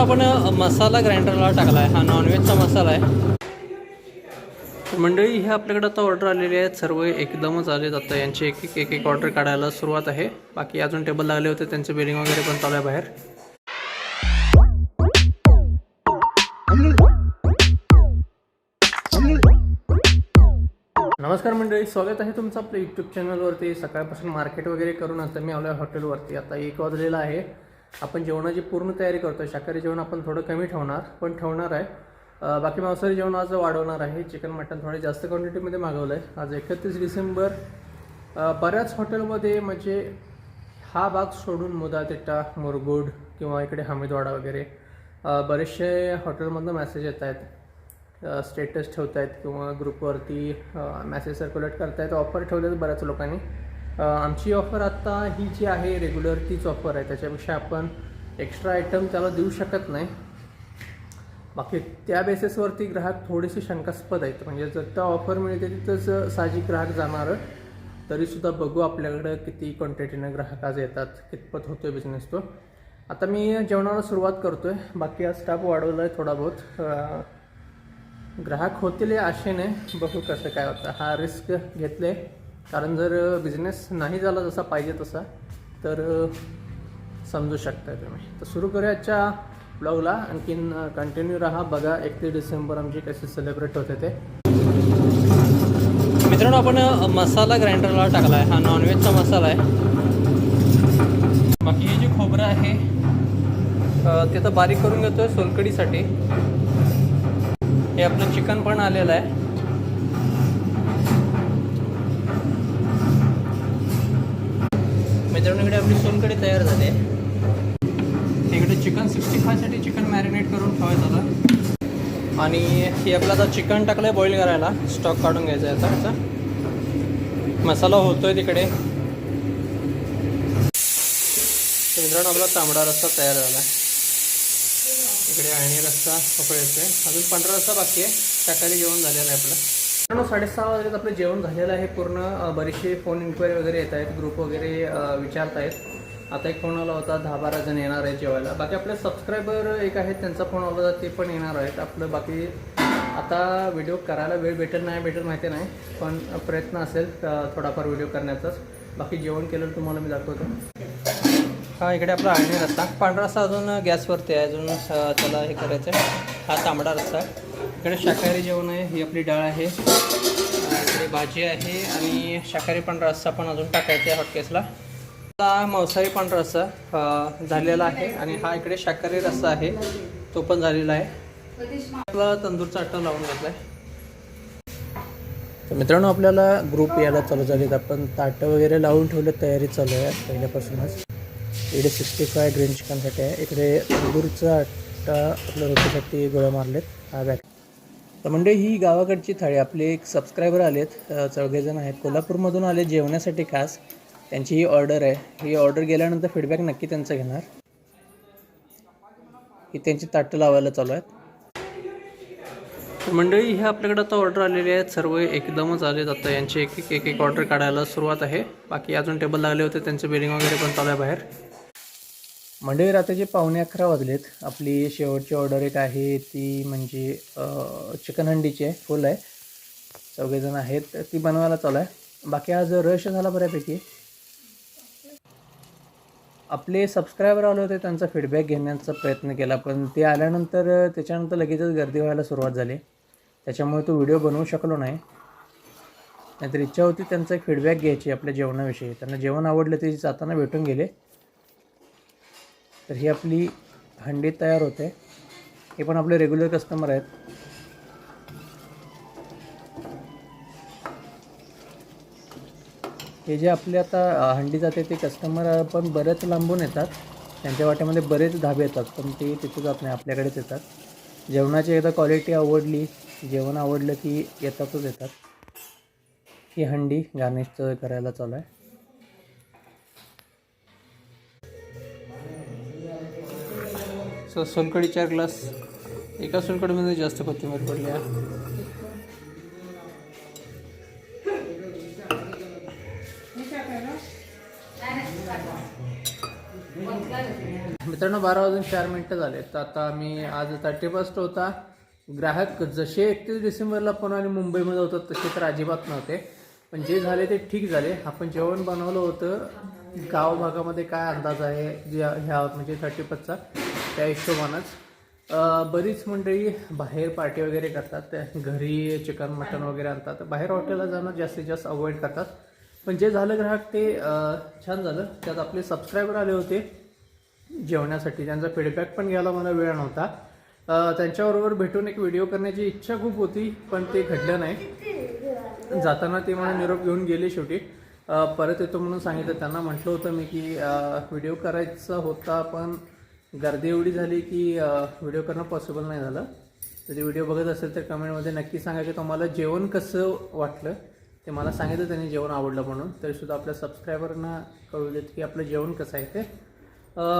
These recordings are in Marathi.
आपण मसाला ग्राइंडरला टाकला आहे हा नॉनव्हेजचा मसाला आहे. मंडळी हे आपल्याकडे आता ऑर्डर आलेली आहेत. सर्व एकदमच आले जातं यांची एक एक एक एक ऑर्डर काढायला सुरुवात आहे. बाकी अजून टेबल लागले होते. त्यांचे बिलिंग वगैरे पण चालू आहे बाहेर. नमस्कार मंडळी. स्वागत आहे तुमचं आपल्या यूट्यूब चॅनलवरती सकाळपासून मार्केट वगैरे करून आता मी आलो आहे हॉटेलवरती आता एक वाजलेला आहे. आपण जेवणाची पूर्ण तयारी करतो शाकाहारी जेवण आपण थोडं कमी ठेवणार पण ठेवणार आहे. बाकी मांसाहारी जेवण आज वाढवणार आहे. चिकन मटण थोडे जास्त क्वांटिटीमध्ये मागवलं आहे आज एकतीस डिसेंबर बऱ्याच हॉटेलमध्ये म्हणजे हा भाग सोडून मुदातिट्टा मुरगुड किंवा इकडे हमीदवाडा वगैरे बरेचसे हॉटेलमधनं मेसेज येत आहेत. स्टेटस ठेवत आहेत किंवा ग्रुपवरती मेसेज सर्क्युलेट करतायत. ऑफर ठेवलेत बऱ्याच लोकांनी. आमची ऑफर आत्ता ही जी आहे रेग्युलर तीच ऑफर आहे. त्याच्यापेक्षा आपण एक्स्ट्रा आयटम त्याला देऊ शकत नाही. बाकी त्या बेसिसवरती ग्राहक थोडेसे शंकास्पद आहेत. म्हणजे जर त्या ऑफर मिळते तिथंच साहजिक ग्राहक जाणार. तरीसुद्धा बघू आपल्याकडं किती क्वांटिटीनं ग्राहक आज येतात कितपत होतो आहे बिझनेस तो. आता मी जेवणाला सुरुवात करतो आहे बाकी आज स्टाफ वाढवला आहे थोडा बहुत. ग्राहक होतील या आशेने बघू कसं काय होतं. हा रिस्क घेतले कारण जर बिझनेस नाही झाला जसा पाहिजे तसा तर समजू शकता तुम्ही. तर सुरू करूयाच्या ब्लॉगला आणखीन कंटिन्यू राहा. बघा एकतीस डिसेंबर आमची कशी सेलिब्रेट होते ते. मित्रांनो आपण मसाला ग्राइंडरला टाकला आहे हा नॉनव्हेजचा मसाला आहे. बाकी हे जे खोबरं आहे ते तर बारीक करून घेतोय सोलकडीसाठी हे आपलं चिकन पण आलेलं आहे. मित्रांनो इकडे आपली सोलकडी तयार झाली आहे. इकडे चिकन सिक्स्टी फायसाठी चिकन मॅरिनेट करून ठेवायचं आता. आणि हे आपलं आता चिकन टाकलं आहे बॉईल करायला. स्टॉक काढून घ्यायचा आहे आता याचा मसाला होतोय तिकडे. तर मित्रांनो आपला तांबडा रस्सा तयार झाला आहे इकडे अळणी रस्सा पकड येतोय अजून पांढरा रस्सा बाकी आहे. शाकाहारी जेवण झालेलं आहे आपलं. साडेसहा वाजल्यात आपलं जेवण झालेलं आहे पूर्ण. बरेचसे फोन इन्क्वायरी वगैरे येत आहेत. ग्रुप वगैरे विचारत आहेत. आता एक फोन आला होता दहा बारा जण येणार आहेत जेवायला. बाकी आपले सबस्क्रायबर एक आहेत त्यांचा फोन आला होता ते पण येणार आहेत. आपलं बाकी आता व्हिडिओ करायला वेळ भेटेल नाही भेटेल माहिती नाही. पण प्रयत्न असेल थोडाफार व्हिडिओ करण्याचाच. बाकी जेवण केलेलं तुम्हाला मी दाखवतो. हा इकडे आपला अळणी रस्ता. पांढरा रस्ता अजून गॅसवरती आहे. अजून त्याला हे करायचं आहे हा तांबडा रस्ता आहे. इकडे शाकाहारी जेवण आहे ही आपली डाळ आहे. इकडे भाजी आहे आणि शाकाहारी पांढरा रस्सा पण अजून टाकायचा आहे हॉटकेसला आता मांसाहारी पांढरा रस्सा झालेला आहे आणि हा इकडे शाकाहारी रस्सा आहे तो पण झालेला आहे. आपला तंदूरचा आटा लावून घेतला आहे तर मित्रांनो आपल्याला ग्रुप यायला चालू झालेत आपण ताटं वगैरे लावून ठेवले तयारी चालू आहे पहिल्यापासूनच. इकडे सिक्स्टी फाय ग्रीन चिकनसाठी आहे. इकडे तंदूरचा आट्टा आपल्या रोटीसाठी गोळ्या मारलेत. हा बॅग तर म्हणजे ही गावाकडची थाळी. आपले एक सबस्क्रायबर आलेत. चौघेजण आहेत. कोल्हापूरमधून आले जेवण्यासाठी खास. त्यांची ही ऑर्डर आहे. ही ऑर्डर गेल्यानंतर फीडबॅक नक्की त्यांचा घेणार. ही त्यांची ताटं लावायला चालू आहेत. तर मंडळी हे आपल्याकडे आता ऑर्डर आलेले आहेत. सर्व एकदमच आले आता यांची एक एक एक एक ऑर्डर काढायला सुरुवात आहे. बाकी अजून टेबल लागले होते. त्यांचे बिलिंग वगैरे पण चालू आहे बाहेर. मंडळी रात्रीचे पावणे अकरा वाजलेत आपली शेवटची ऑर्डर एक आहे ती म्हणजे चिकन हंडीची आहे फुल आहे. चौघेजण आहेत ती बनवायला चालू आहे बाकी आज रश झाला बऱ्यापैकी. आपले सबस्क्रायबर आले होते त्यांचा फीडबॅक घेण्याचा प्रयत्न केला पण ते आल्यानंतर त्याच्यानंतर लगेचच गर्दी व्हायला सुरुवात झाली. त्याच्यामुळे तो व्हिडिओ बनवू शकलो नाही. नाहीतर इच्छा होती त्यांचा एक फीडबॅक घ्यायची आपल्या जेवणाविषयी. त्यांना जेवण आवडलं ते जाताना भेटून गेले. तर ही आपली हंडी तयार होते. हे पण आपले रेग्युलर कस्टमर आहेत. हे जे आपले आता हंडी जाते ते कस्टमर पण बरेच लांबून येतात. त्यांच्या वाट्यामध्ये बरेच धाबे येतात पण ते तिथे जात नाही आपल्याकडेच येतात. जेवणाची एकदा क्वालिटी आवडली जेवण आवडलं की येतातच येतात. ही हंडी गार्निशचं करायला चालू आहे. सो सोलकडी चार ग्लास एका सोलकडीमध्ये जास्त कोथिंबीर पडली आहे. मित्रांनो बारा वाजून चार मिनटं झाले तर आता आम्ही आज थर्टी फर्स्ट होता. ग्राहक जसे एकतीस डिसेंबरला पण आणि मुंबईमध्ये होतात तसे तर अजिबात नव्हते. पण जे झाले ते ठीक झाले. आपण जेवण बनवलं होतं. गाव भागामध्ये काय अंदाज आहे? ज्या ह्या म्हणजे थर्टी फर्स्टचा त्या हिशोबानंच. बरीच मंडळी बाहेर पार्टी वगैरे करतात त्या घरी चिकन मटन वगैरे आणतात. बाहेर हॉटेलला जाणं जास्तीत जास्त अवॉइड करतात. पण जे झालं ग्राहक ते छान झालं. त्यात आपले सबस्क्रायबर आले होते. जेवण्यासाठी त्यांचा फीडबॅक पण घ्यायला मला वेळ नव्हता. त्यांच्याबरोबर भेटून एक व्हिडिओ करण्याची इच्छा खूप होती पण ते घडलं नाही. जाताना ते मला निरोप घेऊन गेले शेवटी. परत येतो म्हणून सांगितलं. त्यांना म्हटलं होतं मी की व्हिडिओ करायचा होता पण गर्दी एवढी झाली की व्हिडिओ करणं पॉसिबल नाही झालं. तरी व्हिडिओ बघत असेल तर कमेंटमध्ये नक्की सांगा की तुम्हाला जेवण कसं वाटलं ते मला सांगितलं त्यांनी जेवण आवडलं म्हणून. तरीसुद्धा आपल्या सबस्क्रायबरना कळू देत की आपलं जेवण कसं आहे ते.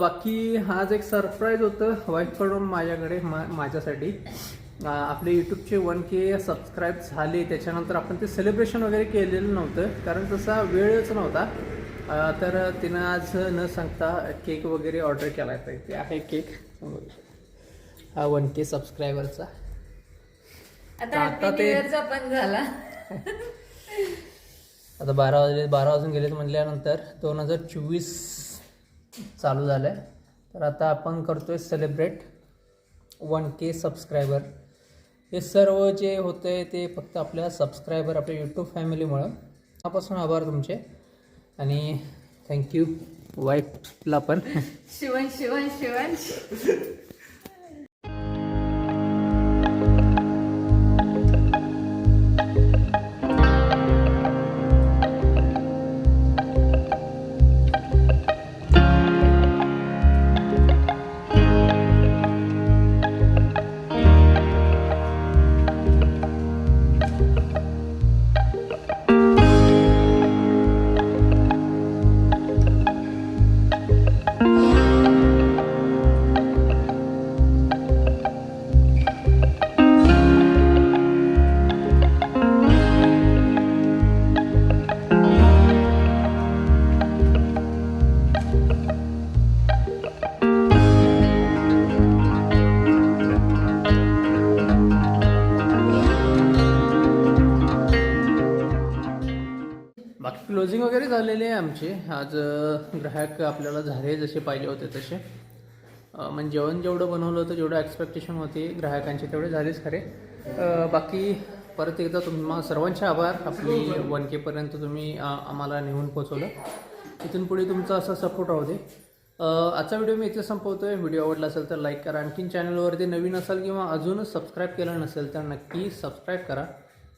बाकी आज एक सरप्राईज होतं वाईफकडून माझ्याकडे मा माझ्यासाठी. आपले यूट्यूबचे वन के सबस्क्राईब झाले. त्याच्यानंतर आपण ते सेलिब्रेशन वगैरे केलेलं नव्हतं कारण तसा वेळच नव्हता. तर तिनं आज न सांगता केक वगैरे ऑर्डर केला आहे ते आहे केक. हा वन के सबस्क्रायबरचा. आता ते- पण झाला. आता बारा वाजले बारा वाजून गेलेत म्हटल्यानंतर दोन हजार चोवीस चालू झालं आहे तर आता आपण करतोय सेलिब्रेट वन के सबस्क्रायबर हे सर्व जे होते ते फक्त आपल्या सबस्क्रायबर आपल्या यूट्यूब फॅमिलीमुळं त्यापासून आभार तुमचे. आणि थँक्यू वाईफला पण. शिवण शिवण शिवण. वगैरे झालेली आहे आमची. आज ग्राहक आपल्याला झाले जसे पाहिजे होते तसे. म्हणजे जेवण जेवढं बनवलं होतं जेवढं एक्सपेक्टेशन होती ग्राहकांचे तेवढे झालेच खरे. बाकी परत एकदा तुम्हा सर्वांचे आभार. आपली वन केपर्यंत तुम्ही आम्हाला नेऊन पोचवलं इथून पुढे तुमचा असा सपोर्ट राहू दे. आजचा व्हिडिओ मी इथे आहे व्हिडिओ आवडला असेल तर लाईक करा. आणखीन चॅनलवरती नवीन असाल किंवा अजूनच सबस्क्राईब केलं नसेल तर नक्की सबस्क्राईब करा.